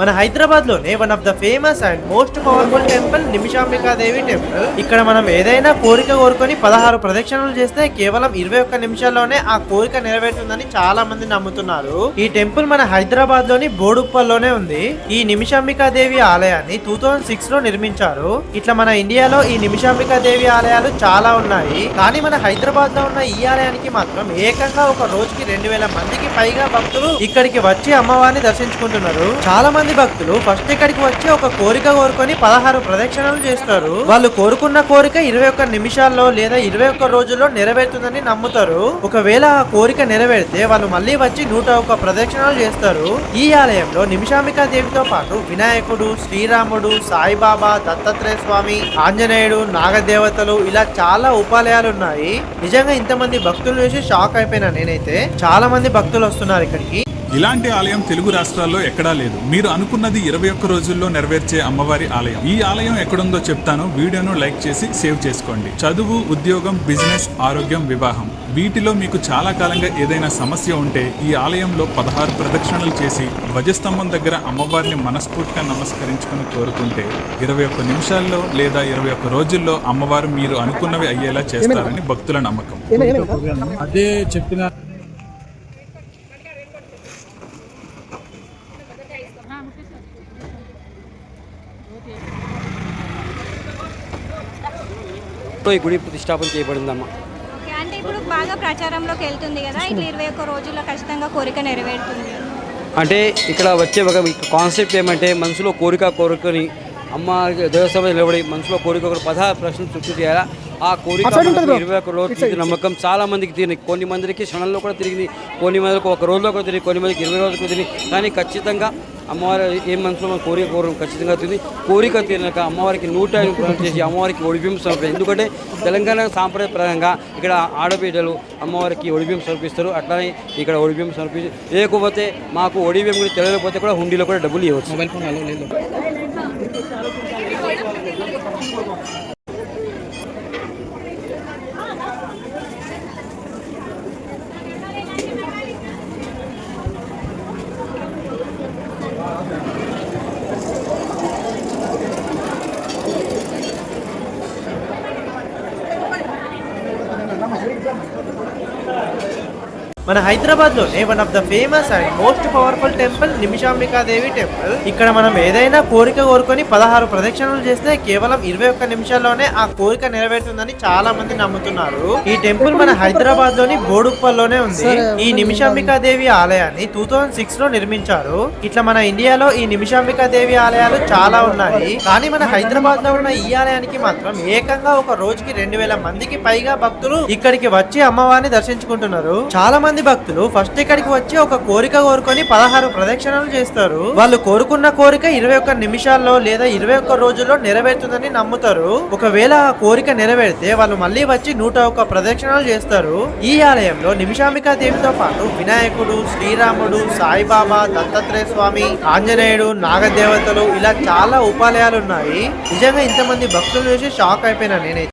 మన హైదరాబాద్లోనే one of the famous and most powerful temple Nimishambika Devi temple ఇక్కడ మనం ఏదైనా కోరిక కోరుకొని పదహారు ప్రదక్షిణలు చేస్తే కేవలం ఇరవై ఒక్క నిమిషాల్లోనే ఆ కోరిక నెరవేరుతుందని చాలా మంది నమ్ముతున్నారు. ఈ టెంపుల్ మన హైదరాబాద్లోని బోడుప్పల్లోనే ఉంది. ఈ నిమిషాంబికాదేవి ఆలయాన్ని టూ థౌజండ్ సిక్స్లో నిర్మించారు. ఇట్లా మన ఇండియాలో ఈ నిమిషాంబికాదేవి ఆలయాలు చాలా ఉన్నాయి. కానీ మన హైదరాబాద్లో ఉన్న ఈ ఆలయానికి మాత్రం ఏకంగా ఒక రోజుకి రెండు వేల మందికి పైగా భక్తులు ఇక్కడికి వచ్చి అమ్మవారిని దర్శించుకుంటున్నారు. చాలా మంది భక్తులు ఫస్ట్ ఇక్కడికి వచ్చి ఒక కోరిక కోరుకొని పదహారు ప్రదక్షిణలు చేస్తారు. వాళ్ళు కోరుకున్న కోరిక ఇరవై ఒక్క నిమిషాల్లో లేదా ఇరవై ఒక్క రోజుల్లో నెరవేరుతుందని నమ్ముతారు. ఒకవేళ ఆ కోరిక నెరవేరితే వాళ్ళు మళ్ళీ వచ్చి నూట ఒక్క ప్రదక్షిణలు చేస్తారు. ఈ ఆలయంలో నిమిషామికా దేవితో పాటు వినాయకుడు శ్రీరాముడు సాయిబాబా దత్తాత్రేయ స్వామి ఆంజనేయుడు నాగదేవతలు ఇలా చాలా ఉపాలయాలు ఉన్నాయి. నిజంగా ఇంతమంది భక్తులు చూసి షాక్ అయిపోయినా నేనైతే. చాలా మంది భక్తులు వస్తున్నారు ఇక్కడికి. ఇలాంటి ఆలయం తెలుగు రాష్ట్రాల్లో ఎక్కడా లేదు. మీరు అనుకున్నది ఇరవై ఒక్క రోజుల్లో నెరవేర్చే అమ్మవారి ఆలయం. ఈ ఆలయం ఎక్కడుందో చెప్తాను. వీడియోను లైక్ చేసి సేవ్ చేసుకోండి. చదువు ఉద్యోగం బిజినెస్ ఆరోగ్యం వివాహం. వీటిలో మీకు చాలా కాలంగా ఏదైనా సమస్య ఉంటే ఈ ఆలయంలో పదహారు ప్రదక్షిణలు చేసి ధ్వజస్తంభం దగ్గర అమ్మవారిని మనస్ఫూర్తిగా నమస్కరించుకుని కోరుకుంటే ఇరవై ఒక్క నిమిషాల్లో లేదా ఇరవై ఒక్క రోజుల్లో అమ్మవారు మీరు అనుకున్నవి అయ్యేలా చేస్తారని భక్తుల నమ్మకం. అదే చెప్పిన ఈ గుడి ప్రతిష్టాపన చేయబడిందమ్మా. అంటే ఇప్పుడు బాగా ప్రచారంలోకి వెళ్తుంది కదా ఇట్లా ఇరవై ఒక్క రోజుల్లో ఖచ్చితంగా కోరిక నెరవేరుతుంది. అంటే ఇక్కడ వచ్చే ఒక కాన్సెప్ట్ ఏమంటే మనసులో కోరిక కోరుకొని అమ్మ దేవస్థానం నిలబడి మనసులో కోరిక ఒక పదహారు ప్రశ్నలు చుట్టూ చేయాలా ఆ కోరిక ఇరవై ఒక్క రోజు నమ్మకం చాలా మందికి తిరిగి కొన్ని మందికి క్షణంలో కూడా తిరిగింది కొన్ని మందికి ఒక రోజులో కూడా తిరిగి కొన్ని మందికి ఇరవై రోజులకు తిరిగి. కానీ ఖచ్చితంగా అమ్మవారి ఏం మనసులో మన కోరిక కోరిక ఖచ్చితంగా తిరిగి కోరిక తీరినాక అమ్మవారికి నూట ఐదు ప్రయాణం చేసి అమ్మవారికి ఒడిబింబం సమర్పిస్తారు ఎందుకంటే తెలంగాణ సాంప్రదాయపరంగా ఇక్కడ ఆడబిడ్డలు అమ్మవారికి ఒడిబింబం సమర్పిస్తారు. అట్లానే ఇక్కడ ఒడిబింబం సమర్పించి లేకపోతే మాకు ఒడిబింబం కూడా తెలియకపోతే కూడా హుండీలో కూడా డబ్బులు ఇవ్వచ్చు. మొబైల్ ఫోన్ మన హైదరాబాద్లోనే one of the famous and most powerful temple Nimishambika Devi temple ఇక్కడ మనం ఏదైనా కోరిక కోరుకొని పదహారు ప్రదక్షిణలు చేస్తే కేవలం ఇరవై ఒక్క నిమిషాల్లోనే ఆ కోరిక నెరవేరుతుందని చాలా మంది నమ్ముతున్నారు. ఈ టెంపుల్ మన హైదరాబాద్లోని బోడుప్పల్లోనే ఉంది. ఈ నిమిషాంబికా దేవి ఆలయాన్ని టూ థౌజండ్ సిక్స్లో నిర్మించారు. ఇట్లా మన ఇండియాలో ఈ నిమిషాంబికా దేవి ఆలయాలు చాలా ఉన్నాయి. కానీ మన హైదరాబాద్లో ఉన్న ఈ ఆలయానికి మాత్రం ఏకంగా ఒక రోజుకి రెండు వేల మందికి పైగా భక్తులు ఇక్కడికి వచ్చి అమ్మవారిని దర్శించుకుంటున్నారు. చాలా మంది భక్తులు ఫస్ట్ ఇక్కడికి వచ్చి ఒక కోరిక కోరుకొని పదహారు ప్రదక్షిణలు చేస్తారు. వాళ్ళు కోరుకున్న కోరిక ఇరవై ఒక్క నిమిషాల్లో లేదా ఇరవై ఒక్క రోజుల్లో నెరవేరుతుందని నమ్ముతారు. ఒకవేళ ఆ కోరిక నెరవేరితే వాళ్ళు మళ్ళీ వచ్చి నూట ఒక్క ప్రదక్షిణలు చేస్తారు. ఈ ఆలయంలో నిమిషామికా దేవితో పాటు వినాయకుడు శ్రీరాముడు సాయిబాబా దత్తాత్రేయ స్వామి ఆంజనేయుడు నాగదేవతలు ఇలా చాలా ఉపాలయాలు ఉన్నాయి. నిజంగా ఇంతమంది భక్తులు చూసి షాక్ అయిపోయినా నేనైతే.